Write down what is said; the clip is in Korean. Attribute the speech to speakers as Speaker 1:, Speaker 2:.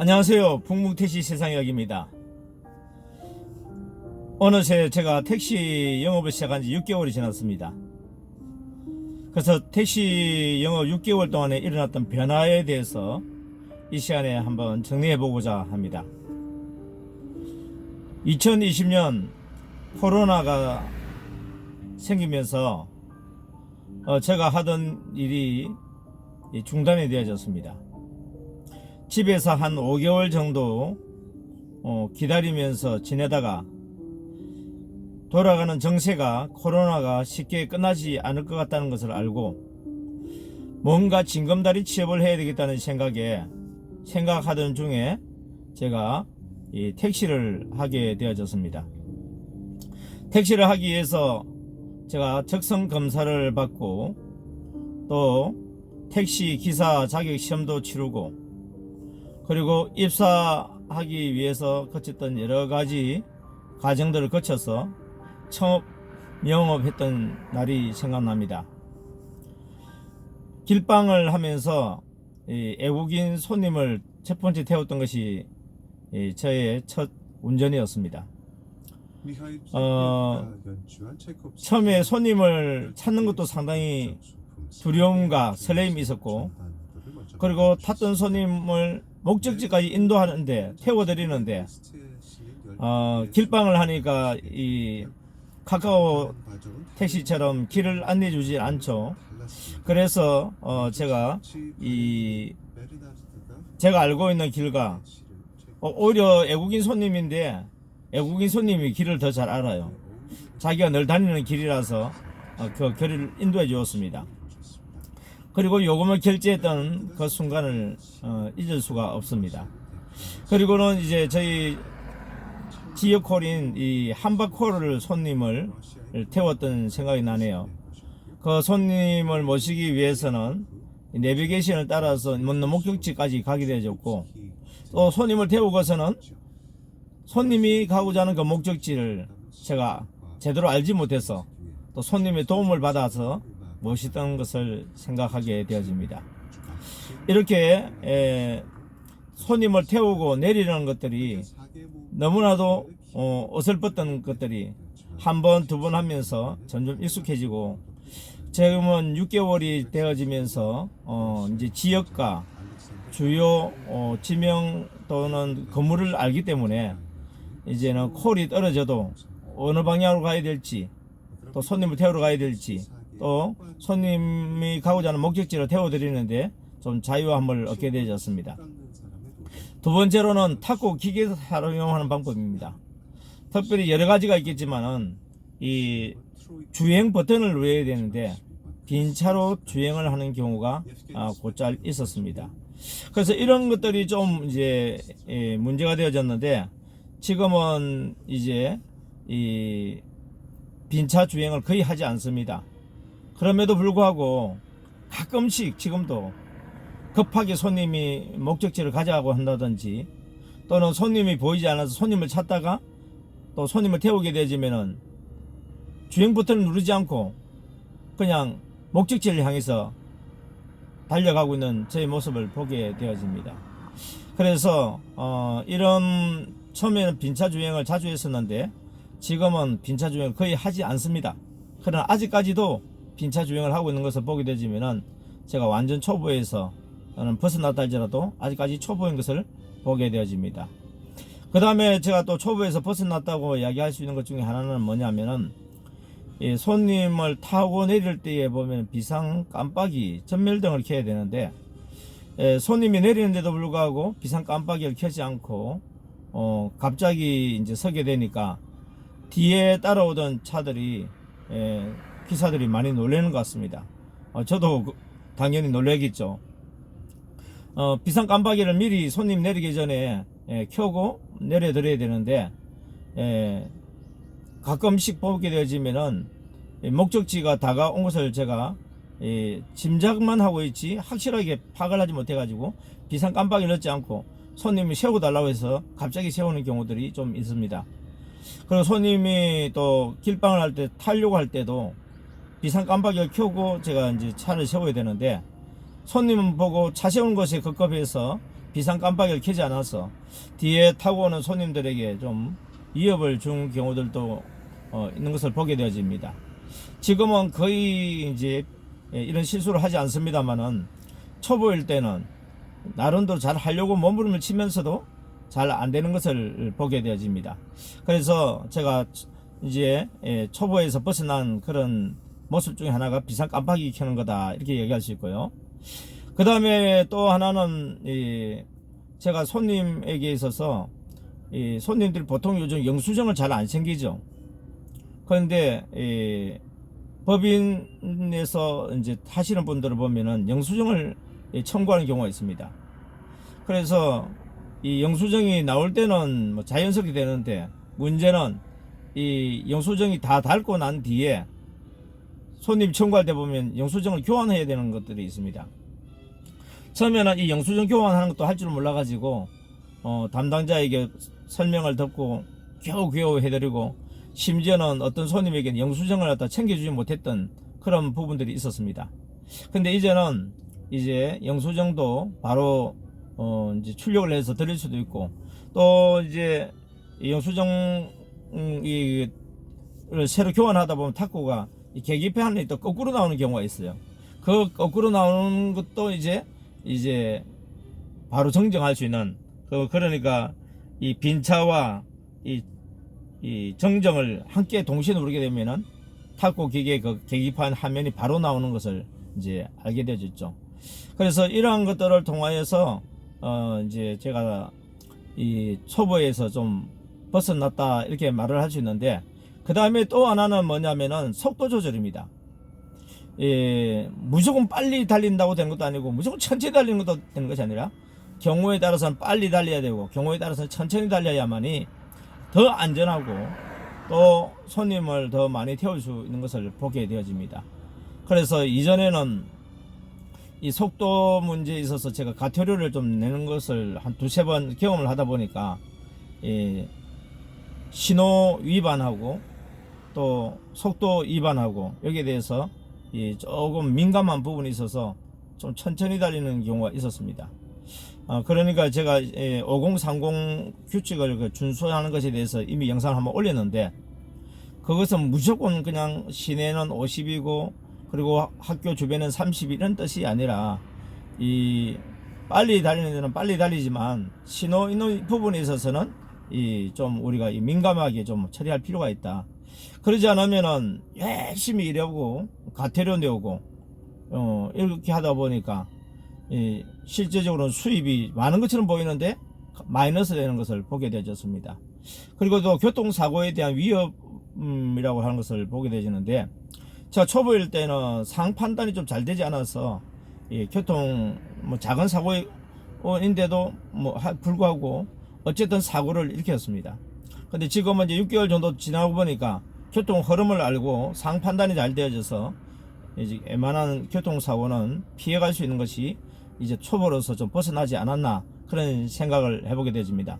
Speaker 1: 안녕하세요. 북묵택시 세상이야기입니다. 어느새 제가 택시 영업을 시작한 지 6개월이 지났습니다. 그래서 택시 영업 6개월 동안에 일어났던 변화에 대해서 이 시간에 한번 정리해 보고자 합니다. 2020년 코로나가 생기면서 어, 제가 하던 일이 이 중단이 되어졌습니다. 집에서 한 5개월 정도 어, 기다리면서 지내다가 돌아가는 정세가 코로나가 쉽게 끝나지 않을 것 같다는 것을 알고 뭔가 징검다리 취업을 해야 되겠다는 생각에 생각하던 중에 제가 이 택시를 하게 되어졌습니다. 택시를 하기 위해서 제가 적성 검사를 받고 또 택시 기사 자격 시험도 치르고 그리고 입사하기 위해서 거쳤던 여러 가지 과정들을 거쳐서 처음 영업했던 날이 생각납니다. 길방을 하면서 이 애국인 손님을 첫 번째 태웠던 것이 이 저의 첫 운전이었습니다. 어, 처음에 손님을 찾는 것도 상당히 두려움과 설레임이 있었고 그리고 탔던 손님을 목적지까지 인도하는데 태워드리는데 어, 길방을 하니까 이 카카오 택시처럼 길을 안내해 주지 않죠. 그래서 어, 제가 이 제가 알고 있는 길과 어, 오히려 외국인 손님인데 외국인 손님이 길을 더 잘 알아요. 자기가 늘 다니는 길이라서 어, 그 길을 인도해 주었습니다. 그리고 요금을 결제했던 그 순간을 어, 잊을 수가 없습니다. 그리고는 이제 저희 지역콜인 이 한바콜을 손님을 태웠던 생각이 나네요. 그 손님을 모시기 위해서는 이 내비게이션을 따라서 먼 목적지까지 가게 되어졌고 또 손님을 태우고서는 손님이 가고자 하는 그 목적지를 제가 제대로 알지 못해서 또 손님의 도움을 받아서 모시던 것을 생각하게 되어집니다. 이렇게 에, 손님을 태우고 내리는 것들이 너무나도 어, 어설펐던 것들이 한 번, 두 번 하면서 점점 익숙해지고 지금은 6개월이 되어지면서 어, 이제 지역과 주요 어, 지명 또는 건물을 알기 때문에 이제는 콜이 떨어져도 어느 방향으로 가야 될지 또 손님을 태우러 가야 될지 또 손님이 가고자 하는 목적지를 태워드리는데 좀 자유함을 얻게 되어졌습니다. 두 번째로는 탁구 기계를 사용하는 방법입니다. 특별히 여러 가지가 있겠지만은 이 주행 버튼을 눌러야 되는데 빈 차로 주행을 하는 경우가 아, 곧잘 있었습니다. 그래서 이런 것들이 좀 이제 예, 문제가 되어졌는데 지금은 이제 이 빈차 주행을 거의 하지 않습니다. 그럼에도 불구하고 가끔씩 지금도 급하게 손님이 목적지를 가져가고 한다든지 또는 손님이 보이지 않아서 손님을 찾다가 또 손님을 태우게 되지면은 주행 버튼을 누르지 않고 그냥 목적지를 향해서 달려가고 있는 저의 모습을 보게 되어집니다. 그래서 어 이런 처음에는 빈차 주행을 자주 했었는데 지금은 빈차 주행을 거의 하지 않습니다. 그러나 아직까지도 빈차 주행을 하고 있는 것을 보게 되지면은 제가 완전 초보에서 벗어났다 할지라도 아직까지 초보인 것을 보게 되어집니다. 그 다음에 제가 또 초보에서 벗어났다고 이야기할 수 있는 것 중에 하나는 뭐냐면은 이 손님을 타고 내릴 때에 보면 비상 깜빡이 전멸등을 켜야 되는데 에, 손님이 내리는데도 불구하고 비상 깜빡이를 켜지 않고 어, 갑자기 이제 서게 되니까 뒤에 따라오던 차들이 에, 기사들이 많이 놀라는 것 같습니다. 어, 저도 그- 당연히 놀라겠죠. 어, 비상 깜빡이를 미리 손님 내리기 전에 예, 켜고 내려드려야 되는데 예, 가끔씩 보게 되어지면은 이 목적지가 다가온 것을 제가 이 짐작만 하고 있지 확실하게 파악을 하지 못해가지고 비상 깜빡이를 넣지 않고 손님이 세워달라고 해서 갑자기 세우는 경우들이 좀 있습니다. 그리고 손님이 또 길방을 할 때 타려고 할 때도 비상 깜빡이를 켜고 제가 이제 차를 세워야 되는데 손님은 보고 차 세우는 것에 급급해서 비상 깜빡이를 켜지 않아서 뒤에 타고 오는 손님들에게 좀 위협을 준 경우들도 어, 있는 것을 보게 되어집니다. 지금은 거의 이제 예, 이런 실수를 하지 않습니다만은 초보일 때는 나름대로 잘 하려고 몸부림을 치면서도 잘 안 되는 것을 보게 되어집니다. 그래서 제가 이제 예, 초보에서 벗어난 그런 모습 중에 하나가 비상 깜빡이 켜는 거다 이렇게 얘기할 수 있고요. 그 다음에 또 하나는 이 제가 손님에게 있어서 이 손님들이 보통 요즘 영수증을 잘 안 챙기죠. 그런데 이 법인에서 이제 하시는 분들을 보면은 영수증을 이 청구하는 경우가 있습니다. 그래서 이 영수증이 나올 때는 뭐 자연스럽게 되는데 문제는 이 영수증이 다 닳고 난 뒤에 손님 청구할 때 보면 영수증을 교환해야 되는 것들이 있습니다. 처음에는 이 영수증 교환하는 것도 할 줄 몰라가지고 어, 담당자에게 설명을 듣고 겨우겨우 해드리고 심지어는 어떤 손님에게 영수증을 갖다 챙겨주지 못했던 그런 부분들이 있었습니다. 근데 이제는 이제 영수증도 바로 어, 이제 출력을 해서 드릴 수도 있고 또 이제 이 영수증 음, 이를 새로 교환하다 보면 탁구가 이 계기판이 또 거꾸로 나오는 경우가 있어요. 그 거꾸로 나오는 것도 이제 이제 바로 정정할 수 있는 그 그러니까 이 빈차와 이, 이 정정을 함께 동시에 누르게 되면은 탁구 기계 그 계기판 화면이 바로 나오는 것을 이제 알게 되어졌죠. 그래서 이러한 것들을 통하여서 어 이제 제가 이 초보에서 좀 벗어났다 이렇게 말을 할 수 있는데 그 다음에 또 하나는 뭐냐면은 속도 조절입니다. 예, 무조건 빨리 달린다고 되는 것도 아니고 무조건 천천히 달리는 것도 되는 것이 아니라 경우에 따라서는 빨리 달려야 되고 경우에 따라서는 천천히 달려야만이 더 안전하고 또 손님을 더 많이 태울 수 있는 것을 보게 되어집니다. 그래서 이전에는 이 속도 문제에 있어서 제가 가태료를 좀 내는 것을 한 두세 번 경험을 하다 보니까 이 신호 위반하고 또 속도 위반하고 여기에 대해서 이 조금 민감한 부분이 있어서 좀 천천히 달리는 경우가 있었습니다. 어, 그러니까 제가 5030 규칙을 그 준수하는 것에 대해서 이미 영상을 한번 올렸는데 그것은 무조건 그냥 시내는 50이고 그리고 학교 주변은 30 이런 뜻이 아니라 이 빨리 달리는 데는 빨리 달리지만 신호 있는 부분에 있어서는 이 좀 우리가 이 민감하게 좀 처리할 필요가 있다. 그러지 않으면은 열심히 일하고 가태료 내고 어 이렇게 하다 보니까 이 실제적으로는 수입이 많은 것처럼 보이는데 마이너스 되는 것을 보게 되었습니다. 그리고 또 교통사고에 대한 위협이라고 하는 것을 보게 되지는데 제가 초보일 때는 상 판단이 좀 잘 되지 않아서 이 교통 뭐 작은 사고인데도 뭐 하- 불구하고 어쨌든 사고를 일으켰습니다. 근데 지금은 이제 6개월 정도 지나고 보니까 교통 흐름을 알고 상 판단이 잘 되어져서 이제 웬만한 교통사고는 피해갈 수 있는 것이 이제 초보로서 좀 벗어나지 않았나 그런 생각을 해보게 되집니다.